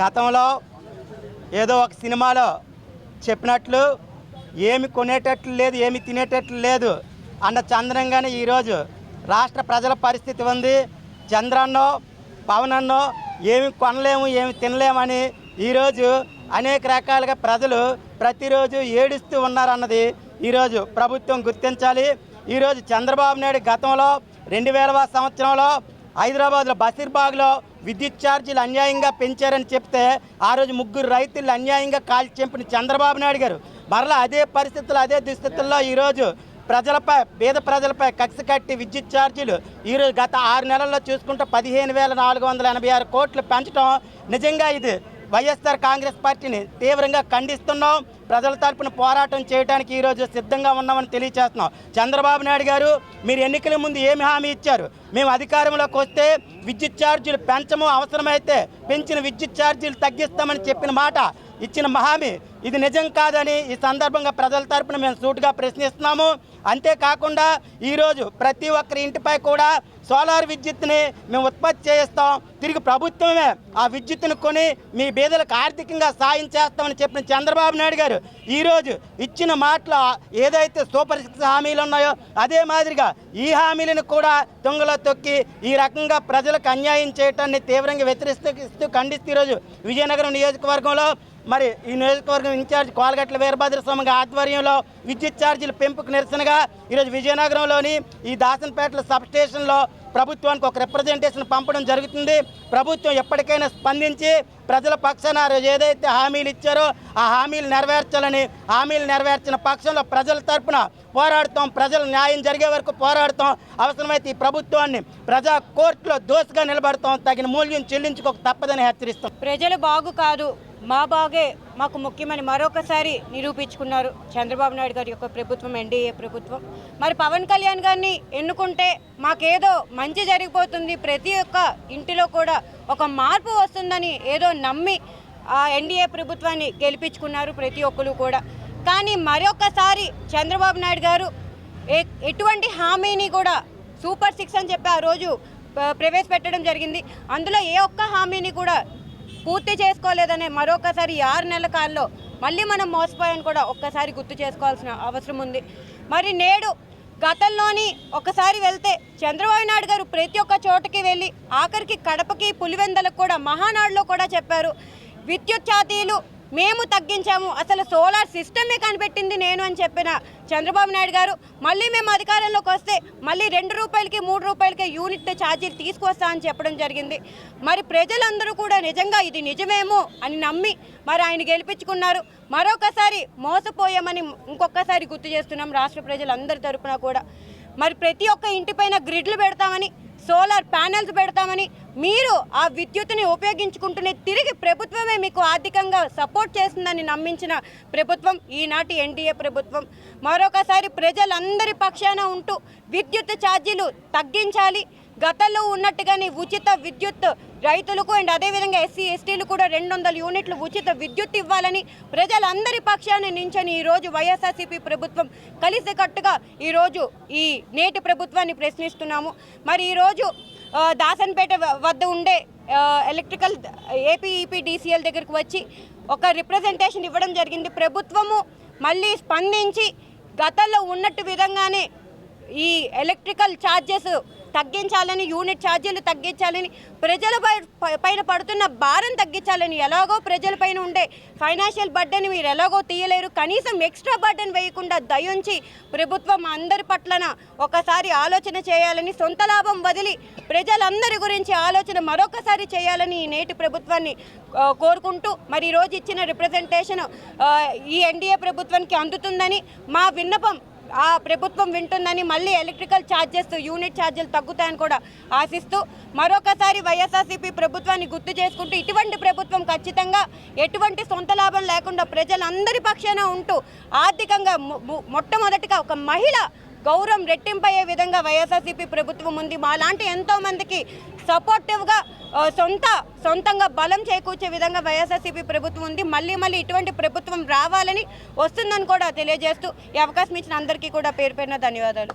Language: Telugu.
గతంలో ఏదో ఒక సినిమాలో చెప్పినట్లు ఏమి కొనేటట్లు లేదు ఏమి తినేటట్లు లేదు. అన్న చంద్రంగానే ఈరోజు రాష్ట్ర ప్రజల పరిస్థితి ఉంది. చంద్రన్నో పవనన్నో ఏమి కొనలేము ఏమి తినలేమని ఈరోజు అనేక రకాలుగా ప్రజలు ప్రతిరోజు ఏడుస్తూ ఉన్నారన్నది ఈరోజు ప్రభుత్వం గుర్తించాలి. ఈరోజు చంద్రబాబు నాయుడు గతంలో రెండు వేలవ సంవత్సరంలో హైదరాబాద్లో బషీర్బాగ్లో విద్యుత్ ఛార్జీలు అన్యాయంగా పెంచారని చెప్తే ఆ రోజు ముగ్గురు రైతులు అన్యాయంగా కాల్చి చంపిన చంద్రబాబు నాయుడు గారు. మరలా అదే పరిస్థితుల్లో అదే దుస్థితుల్లో ఈరోజు ప్రజలపై పేద ప్రజలపై కక్ష కట్టి విద్యుత్ ఛార్జీలు ఈరోజు గత ఆరు నెలల్లో చూసుకుంటే పదిహేను వేల నాలుగు వందల ఎనభై ఆరు కోట్లు పెంచడం నిజంగా ఇది వైఎస్ఆర్ కాంగ్రెస్ పార్టీని తీవ్రంగా ఖండిస్తున్నాం. ప్రజల తరపున పోరాటం చేయడానికి ఈరోజు సిద్ధంగా ఉన్నామని తెలియచేస్తున్నాం. చంద్రబాబు నాయుడు గారు మీరు ఎన్నికల ముందు ఏమి హామీ ఇచ్చారు? మేము అధికారంలోకి వస్తే విద్యుత్ ఛార్జీలు పెంచము అవసరమైతే పెంచిన విద్యుత్ ఛార్జీలు తగ్గిస్తామని చెప్పిన మాట ఇచ్చిన మహామీ. ఇది నిజం కాదని ఈ సందర్భంగా ప్రజల తరపున మేము సూటుగా ప్రశ్నిస్తున్నాము. అంతేకాకుండా ఈరోజు ప్రతి ఒక్కరి ఇంటిపై కూడా సోలార్ విద్యుత్ని మేము ఉత్పత్తి చేస్తాం తిరిగి ప్రభుత్వమే ఆ విద్యుత్తును కొని మీ బీదలకు ఆర్థికంగా సాయం చేస్తామని చెప్పిన చంద్రబాబు నాయుడు గారు ఈరోజు ఇచ్చిన మాటలో ఏదైతే సూపర్ హామీలు ఉన్నాయో అదే మాదిరిగా ఈ హామీలను కూడా తుంగలో తొక్కి ఈ రకంగా ప్రజలకు అన్యాయం చేయటాన్ని తీవ్రంగా వ్యతిరేకిస్తూ ఖండిస్తూ ఈరోజు విజయనగరం నియోజకవర్గంలో మరి ఈ నియోజకవర్గం ఇన్ఛార్జ్ కోలగట్ల వీరభద్ర స్వామి ఆధ్వర్యంలో విద్యుత్ ఛార్జీల పెంపుకు నిరసనగా ఈరోజు విజయనగరంలోని ఈ దాసనపేటల సబ్ స్టేషన్లో ప్రభుత్వానికి ఒక రిప్రజెంటేషన్ పంపడం జరుగుతుంది. ప్రభుత్వం ఎప్పటికైనా స్పందించి ప్రజల పక్షాన ఏదైతే హామీలు ఇచ్చారో ఆ హామీలు నెరవేర్చాలని హామీలు నెరవేర్చిన పక్షంలో ప్రజల తరపున పోరాడుతాం ప్రజల న్యాయం జరిగే వరకు పోరాడుతాం. అవసరమైతే ఈ ప్రభుత్వాన్ని ప్రజా కోర్టులో దోసుగా నిలబడతాం. తగిన మూల్యం చెల్లించుకోక తప్పదని హెచ్చరిస్తాం. ప్రజలు బాగు కాదు. మా బాగే మాకు ముఖ్యమని మరొకసారి నిరూపించుకున్నారు చంద్రబాబు నాయుడు గారి యొక్క ప్రభుత్వం ఎన్డీఏ ప్రభుత్వం. మరి పవన్ కళ్యాణ్ గారిని ఎన్నుకుంటే మాకేదో మంచి జరిగిపోతుంది. ప్రతి ఒక్క ఇంటిలో కూడా ఒక మార్పు వస్తుందని ఏదో నమ్మి ఆ ఎన్డీఏ ప్రభుత్వాన్ని గెలిపించుకున్నారు ప్రతి ఒక్కరు కూడా. కానీ మరొకసారి చంద్రబాబు నాయుడు గారు ఎటువంటి హామీని కూడా సూపర్ సిక్స్ అని చెప్పి ఆ రోజు ప్రవేశపెట్టడం జరిగింది. అందులో ఏ ఒక్క హామీని కూడా పూర్తి చేసుకోలేదనే మరొకసారి ఆరు నెలల కాలంలో మళ్ళీ మనం మోసపోయాను కూడా ఒక్కసారి గుర్తు చేసుకోవాల్సిన అవసరం ఉంది. మరి నేడు గతంలోని ఒకసారి వెళ్తే చంద్రబాబు నాయుడు గారు ప్రతి ఒక్క చోటకి వెళ్ళి ఆఖరికి కడపకి పులివెందలకు కూడా మహానాడులో కూడా చెప్పారు. విద్యుత్ ఛాతీలు మేము తగ్గించాము. అసలు సోలార్ సిస్టమే కనిపెట్టింది నేను అని చెప్పిన చంద్రబాబు నాయుడు గారు మళ్ళీ మేము అధికారంలోకి వస్తే మళ్ళీ రెండు రూపాయలకి మూడు రూపాయలకి యూనిట్ ఛార్జీలు తీసుకొస్తా అని చెప్పడం జరిగింది. మరి ప్రజలందరూ కూడా నిజంగా ఇది నిజమేమో అని నమ్మి మరి ఆయన గెలిపించుకున్నారు. మరొకసారి మోసపోయామని ఇంకొకసారి గుర్తు చేస్తున్నాం రాష్ట్ర ప్రజలందరి తరపున కూడా. మరి ప్రతి ఒక్క ఇంటిపైన గ్రిడ్లు పెడతామని సోలార్ ప్యానెల్స్ పెడతామని మీరు ఆ విద్యుత్తుని ఉపయోగించుకుంటూనే తిరిగి ప్రభుత్వమే మీకు ఆర్థికంగా సపోర్ట్ చేస్తుందని నమ్మించిన ప్రభుత్వం ఈనాటి ఎన్డీఏ ప్రభుత్వం. మరొకసారి ప్రజలందరి పక్షాన ఉంటూ విద్యుత్ ఛార్జీలు తగ్గించాలి. గతంలో ఉన్నట్టుగానే ఉచిత విద్యుత్ రైతులకు అండ్ అదేవిధంగా ఎస్సీ ఎస్టీలు కూడా రెండు వందల యూనిట్లు ఉచిత విద్యుత్ ఇవ్వాలని ప్రజలందరి పక్షాన్ని నించని ఈరోజు వైఎస్ఆర్సీపీ ప్రభుత్వం కలిసికట్టుగా ఈరోజు ఈ నేటి ప్రభుత్వాన్ని ప్రశ్నిస్తున్నాము. మరి ఈరోజు దాసన్పేట వద్ద ఉండే ఎలక్ట్రికల్ ఏపీఈపీ డీసీఎల్ దగ్గరికి వచ్చి ఒక రిప్రజెంటేషన్ ఇవ్వడం జరిగింది. ప్రభుత్వము మళ్ళీ స్పందించి గతంలో ఉన్నట్టు విధంగానే ఈ ఎలక్ట్రికల్ ఛార్జెస్ తగ్గించాలని యూనిట్ ఛార్జీలు తగ్గించాలని ప్రజలపై పైన పడుతున్న భారం తగ్గించాలని ఎలాగో ప్రజలపైన ఉండే ఫైనాన్షియల్ బర్డెన్ మీరు ఎలాగో తీయలేరు. కనీసం ఎక్స్ట్రా బర్డెన్ వేయకుండా దయుంచి ప్రభుత్వం అందరి పట్లన ఒకసారి ఆలోచన చేయాలని సొంత లాభం వదిలి ప్రజలందరి గురించి ఆలోచన మరొకసారి చేయాలని ఈ నేటి ప్రభుత్వాన్ని కోరుకుంటూ మరి ఈరోజు ఇచ్చిన రిప్రజెంటేషన్ ఈ ఎన్డీఏ ప్రభుత్వానికి అందుతుందని మా విన్నపం ఆ ప్రభుత్వం వింటుందని మళ్ళీ ఎలక్ట్రికల్ ఛార్జెస్ యూనిట్ ఛార్జీలు తగ్గుతాయని కూడా ఆశిస్తూ మరొకసారి వైఎస్ఆర్సీపీ ప్రభుత్వాన్ని గుర్తు చేసుకుంటూ ఇటువంటి ప్రభుత్వం ఖచ్చితంగా ఎటువంటి సొంత లాభం లేకుండా ప్రజలందరి పక్షాన ఉంటూ ఆర్థికంగా మొట్టమొదటిగా ఒక మహిళ గౌరవం రెట్టింపయ్యే విధంగా వైఎస్ఆర్సీపీ ప్రభుత్వం ఉంది. మాలాంటి ఎంతో మందికి సపోర్టివ్గా సొంత సొంతంగా బలం చేకూర్చే విధంగా వైఎస్ఆర్సీపీ ప్రభుత్వం ఉంది. మళ్ళీ మళ్ళీ ఇటువంటి ప్రభుత్వం రావాలని వస్తుందని కూడా తెలియజేస్తూ ఈ అవకాశం ఇచ్చిన అందరికీ కూడా పేరు పేరున ధన్యవాదాలు.